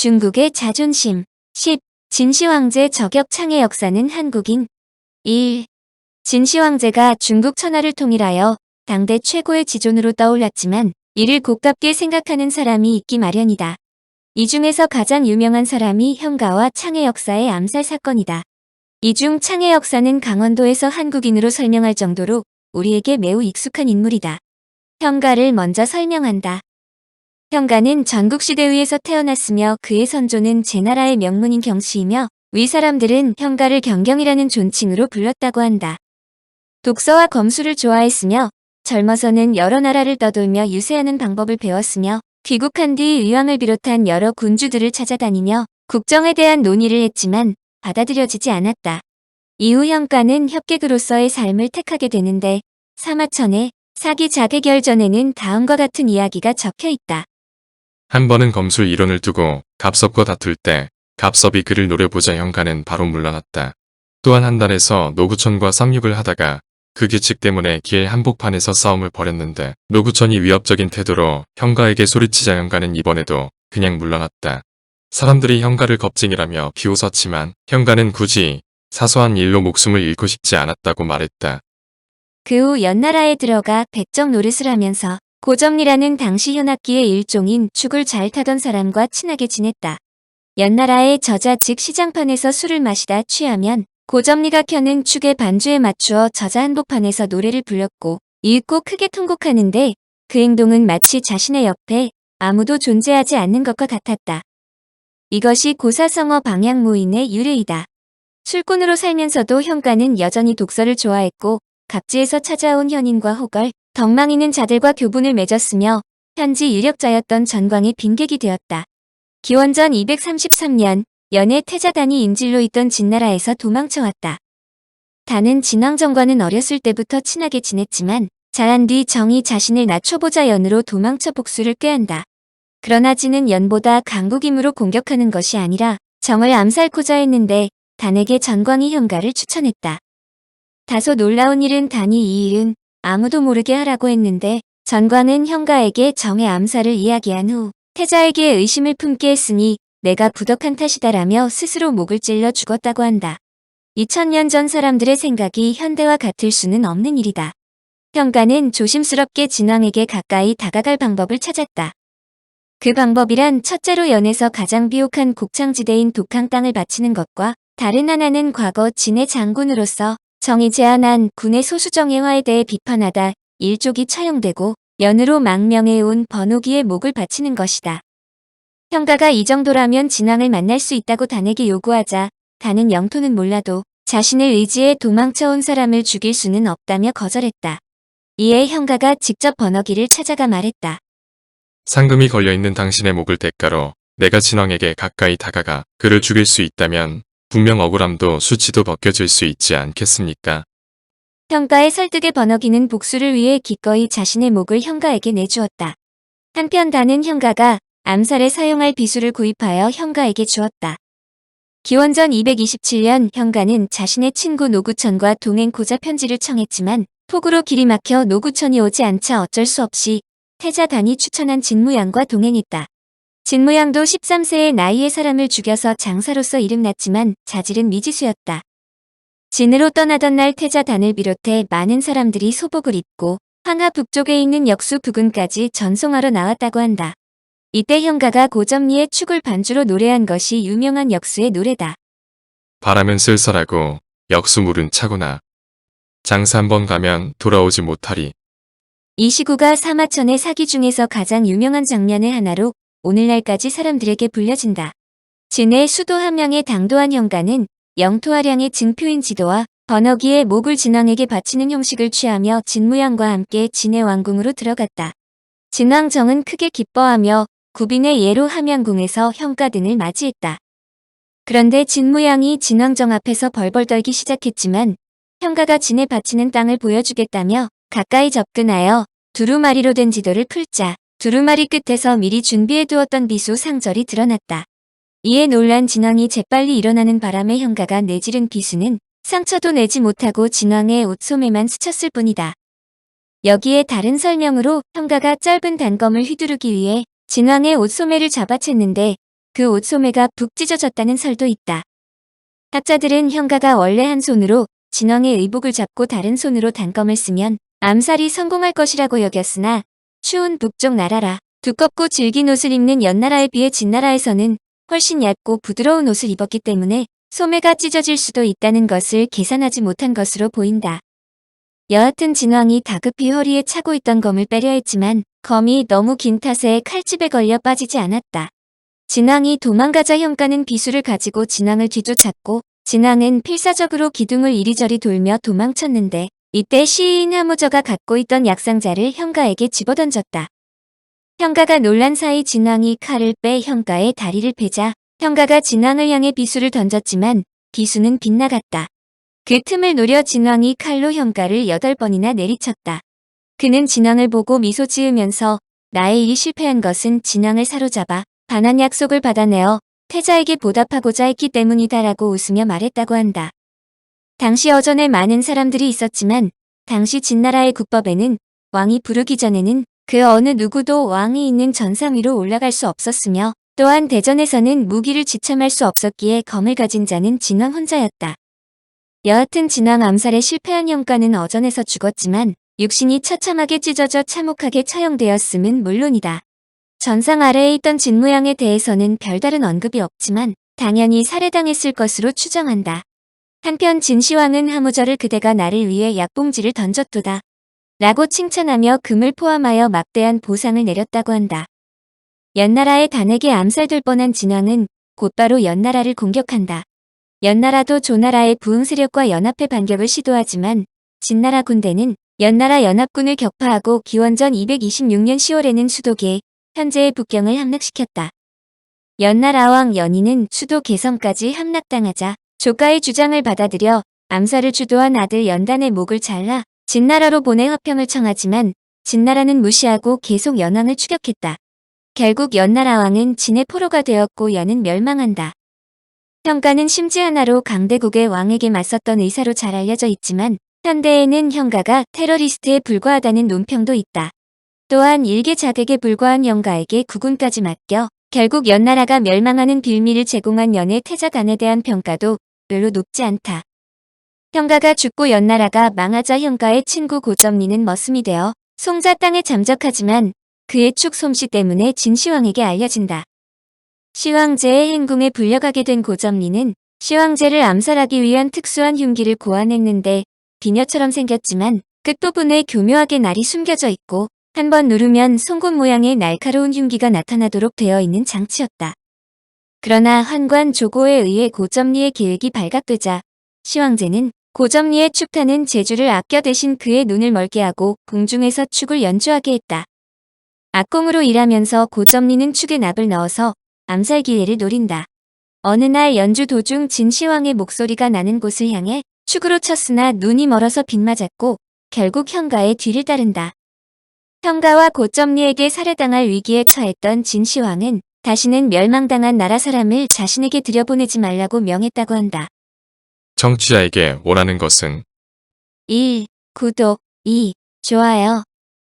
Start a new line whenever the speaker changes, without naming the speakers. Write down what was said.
중국의 자존심 10. 진시황제 저격 창의 역사는 한국인 1. 진시황제가 중국 천하를 통일하여 당대 최고의 지존으로 떠올랐지만 이를 고깝게 생각하는 사람이 있기 마련이다. 이 중에서 가장 유명한 사람이 현가와 창의 역사의 암살 사건이다. 이 중 창의 역사는 강원도에서 한국인으로 설명할 정도로 우리에게 매우 익숙한 인물이다. 현가를 먼저 설명한다. 현가는 전국시대 위에서 태어났으며 그의 선조는 제나라의 명문인 경씨이며 위 사람들은 현가를 경경이라는 존칭으로 불렀다고 한다. 독서와 검수를 좋아했으며 젊어서는 여러 나라를 떠돌며 유세하는 방법을 배웠으며 귀국한 뒤 의왕을 비롯한 여러 군주들을 찾아다니며 국정에 대한 논의를 했지만 받아들여지지 않았다. 이후 현가는 협객으로서의 삶을 택하게 되는데 사마천의 사기 자개결전에는 다음과 같은 이야기가 적혀 있다.
한 번은 검술 이론을 두고 갑섭과 다툴 때 갑섭이 그를 노려보자 현가는 바로 물러났다. 또한 한 달에서 노구천과 쌍육을 하다가 그 규칙 때문에 길 한복판에서 싸움을 벌였는데 노구천이 위협적인 태도로 현가에게 소리치자 현가는 이번에도 그냥 물러났다. 사람들이 현가를 겁쟁이라며 비웃었지만 현가는 굳이 사소한 일로 목숨을 잃고 싶지 않았다고 말했다.
그 후 연나라에 들어가 백정 노릇을 하면서 고점리라는 당시 현악기의 일종인 축을 잘 타던 사람과 친하게 지냈다. 연나라의 저자 즉 시장판에서 술을 마시다 취하면 고점리가 켜는 축의 반주에 맞추어 저자 한복판에서 노래를 불렸고 읽고 크게 통곡하는데 그 행동은 마치 자신의 옆에 아무도 존재하지 않는 것과 같았다. 이것이 고사성어 방향모인의 유래이다. 술꾼으로 살면서도 현가는 여전히 독서를 좋아했고 각지에서 찾아온 현인과 호걸, 덕망이는 자들과 교분을 맺었으며 현지 유력자였던 전광의 빈객이 되었다. 기원전 233년 연해 태자단이 인질로 있던 진나라에서 도망쳐왔다. 단은 진왕정과는 어렸을 때부터 친하게 지냈지만 자란 뒤 정이 자신을 낮춰보자 연으로 도망쳐 복수를 꾀한다. 그러나 진은 연보다 강국임으로 공격하는 것이 아니라 정을 암살코자 했는데 단에게 전광이 현가를 추천했다. 다소 놀라운 일은 단이 이 일은 아무도 모르게 하라고 했는데 전광은 현가에게 정의 암살을 이야기한 후 태자에게 의심을 품게 했으니 내가 부덕한 탓이다라며 스스로 목을 찔러 죽었다고 한다. 2000년 전 사람들의 생각이 현대와 같을 수는 없는 일이다. 현가는 조심스럽게 진왕에게 가까이 다가갈 방법을 찾았다. 그 방법이란 첫째로 연에서 가장 비옥한 곡창지대인 독항 땅을 바치는 것과 다른 하나는 과거 진의 장군으로서 정이 제안한 군의 소수정예화에 대해 비판하다 일족이 처형되고 연으로 망명해온 번호기의 목을 바치는 것이다. 현가가 이 정도라면 진왕을 만날 수 있다고 단에게 요구하자 단은 영토는 몰라도 자신을 의지해 도망쳐온 사람을 죽일 수는 없다며 거절했다. 이에 현가가 직접 번호기를 찾아가 말했다.
상금이 걸려있는 당신의 목을 대가로 내가 진왕에게 가까이 다가가 그를 죽일 수 있다면 분명 억울함도 수치도 벗겨질 수 있지 않겠습니까?
현가의 설득에 번호기는 복수를 위해 기꺼이 자신의 목을 현가에게 내주었다. 한편 단은 현가가 암살에 사용할 비수를 구입하여 현가에게 주었다. 기원전 227년 현가는 자신의 친구 노구천과 동행 고자 편지를 청했지만 폭우로 길이 막혀 노구천이 오지 않자 어쩔 수 없이 태자단이 추천한 진무양과 동행했다. 진무양도 13세의 나이에 사람을 죽여서 장사로서 이름났지만 자질은 미지수였다. 진으로 떠나던 날 태자단을 비롯해 많은 사람들이 소복을 입고 황하 북쪽에 있는 역수 부근까지 전송하러 나왔다고 한다. 이때 현가가 고점리의 축을 반주로 노래한 것이 유명한 역수의 노래다.
바람은 쓸쓸하고 역수 물은 차구나. 장사 한번 가면 돌아오지 못하리.
이 시구가 사마천의 사기 중에서 가장 유명한 장면의 하나로 오늘날까지 사람들에게 불려진다. 진의 수도 함양의 당도한 현가는 영토화량의 증표인 지도와 번호기의 목을 진왕에게 바치는 형식을 취하며 진무양과 함께 진의 왕궁으로 들어갔다. 진왕정은 크게 기뻐하며 구빈의 예로 함양궁에서 현가 등을 맞이했다. 그런데 진무양이 진왕정 앞에서 벌벌 떨기 시작했지만 현가가 진에 바치는 땅을 보여주겠다며 가까이 접근하여 두루마리로 된 지도를 풀자 두루마리 끝에서 미리 준비해두었던 비수 상절이 드러났다. 이에 놀란 진왕이 재빨리 일어나는 바람에 현가가 내지른 비수는 상처도 내지 못하고 진왕의 옷소매만 스쳤을 뿐이다. 여기에 다른 설명으로 현가가 짧은 단검을 휘두르기 위해 진왕의 옷소매를 잡아챘는데 그 옷 소매가 북 찢어졌다는 설도 있다. 학자들은 형가가 원래 한 손으로 진왕의 의복을 잡고 다른 손으로 단검을 쓰면 암살이 성공할 것이라고 여겼으나 추운 북쪽 나라라 두껍고 질긴 옷을 입는 연나라에 비해 진나라에서는 훨씬 얇고 부드러운 옷을 입었기 때문에 소매가 찢어질 수도 있다는 것을 계산하지 못한 것으로 보인다. 여하튼 진왕이 다급히 허리에 차고 있던 검을 빼려 했지만 검이 너무 긴 탓에 칼집에 걸려 빠지지 않았다. 진왕이 도망가자 형가는 비수를 가지고 진왕을 뒤쫓았고 진왕은 필사적으로 기둥을 이리저리 돌며 도망쳤는데 이때 시인 하무저가 갖고 있던 약상자를 형가에게 집어던졌다. 형가가 놀란 사이 진왕이 칼을 빼 형가의 다리를 베자 형가가 진왕을 향해 비수를 던졌지만 비수는 빗나갔다. 그 틈을 노려 진왕이 칼로 형가를 여덟 번이나 내리쳤다. 그는 진왕을 보고 미소 지으면서 나의 일이 실패한 것은 진왕을 사로잡아 반한 약속을 받아내어 태자에게 보답하고자 했기 때문이다라고 웃으며 말했다고 한다. 당시 어전에 많은 사람들이 있었지만 당시 진나라의 국법에는 왕이 부르기 전에는 그 어느 누구도 왕이 있는 전상 위로 올라갈 수 없었으며 또한 대전에서는 무기를 지참할 수 없었기에 검을 가진 자는 진왕 혼자였다. 여하튼 진왕 암살에 실패한 형가는 어전에서 죽었지만 육신이 처참하게 찢어져 참혹하게 처형되었음은 물론이다. 전상 아래에 있던 진무양에 대해서는 별다른 언급이 없지만 당연히 살해당했을 것으로 추정한다. 한편 진시황은 하무저를 그대가 나를 위해 약봉지를 던졌도다. 라고 칭찬하며 금을 포함하여 막대한 보상을 내렸다고 한다. 연나라의 단에게 암살될 뻔한 진왕은 곧바로 연나라를 공격한다. 연나라도 조나라의 부흥 세력과 연합해 반격을 시도하지만 진나라 군대는 연나라 연합군을 격파하고 기원전 226년 10월에는 수도계, 현재의 북경을 함락시켰다. 연나라 왕 연희는 수도 개성까지 함락당하자 조카의 주장을 받아들여 암살을 주도한 아들 연단의 목을 잘라 진나라로 보내 화평을 청하지만 진나라는 무시하고 계속 연왕을 추격했다. 결국 연나라 왕은 진의 포로가 되었고 연은 멸망한다. 현가는 심지 하나로 강대국의 왕에게 맞섰던 의사로 잘 알려져 있지만 현대에는 현가가 테러리스트에 불과하다는 논평도 있다. 또한 일개 자객에 불과한 영가에게 국군까지 맡겨 결국 연나라가 멸망하는 빌미를 제공한 연의 태자단에 대한 평가도 별로 높지 않다. 현가가 죽고 연나라가 망하자 현가의 친구 고점리는 머슴이 되어 송자 땅에 잠적하지만 그의 축 솜씨 때문에 진시황에게 알려진다. 시황제의 행궁에 불려가게 된 고점리는 시황제를 암살하기 위한 특수한 흉기를 고안했는데 비녀처럼 생겼지만 끝부분에 교묘하게 날이 숨겨져 있고 한 번 누르면 송곳 모양의 날카로운 흉기가 나타나도록 되어 있는 장치였다. 그러나 환관 조고에 의해 고점리의 계획이 발각되자 시황제는 고점리의 축타는 제주를 아껴 대신 그의 눈을 멀게 하고 공중에서 축을 연주하게 했다. 악공으로 일하면서 고점리는 축에 납을 넣어서 암살 기회를 노린다. 어느 날 연주 도중 진시황의 목소리가 나는 곳을 향해 축으로 쳤으나 눈이 멀어서 빗맞았고 결국 현가의 뒤를 따른다. 현가와 고점리에게 살해당할 위기에 처했던 진시황은 다시는 멸망당한 나라 사람을 자신에게 들여보내지 말라고 명했다고 한다.
정치자에게 원하는 것은
1. 구독 2. 좋아요